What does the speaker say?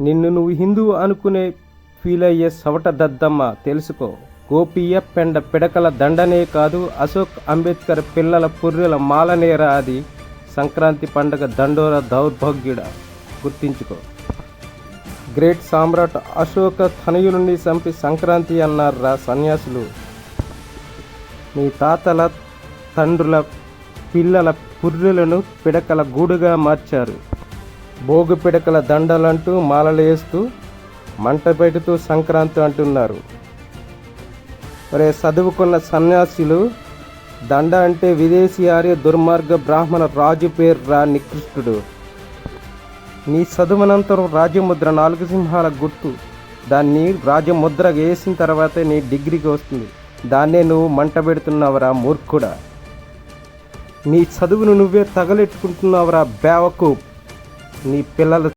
నిన్ను నువ్వు హిందువు అనుకునే ఫీల్ అయ్యే సవట దద్దమ్మ తెలుసుకో. గోపియ పెండ పిడకల దండనే కాదు అశోక్ అంబేద్కర్ పిల్లల పుర్రెల మాలనేర అది. సంక్రాంతి పండగ దండోర దౌర్భాగ్యుడ. గుర్తించుకో. గ్రేట్ సామ్రాట్ అశోక తనయుని చంపి సంక్రాంతి అన్నారా సన్యాసులు. మీ తాతల తండ్రుల పిల్లల పుర్రెలను పిడకల గూడుగా మార్చారు. భోగు పిడకల దండలంటూ మాలలేస్తూ మంట పెడుతూ సంక్రాంతి అంటున్నారు. మరే చదువుకున్న సన్యాసులు దండ అంటే విదేశీ ఆర్య దుర్మార్గ బ్రాహ్మణ రాజు పేరు రా నికృష్టుడు నీ చదువునంతరం రాజముద్ర నాలుగు సింహాల గుర్తు దాన్ని రాజముద్ర వేసిన తర్వాతే నీ డిగ్రీకి వస్తుంది. దాన్నే నువ్వు మంట పెడుతున్నావురా మూర్ఖుడా. నీ చదువును నువ్వే తగలెట్టుకుంటున్నావురా బేవకూప్. నీ పిల్లలు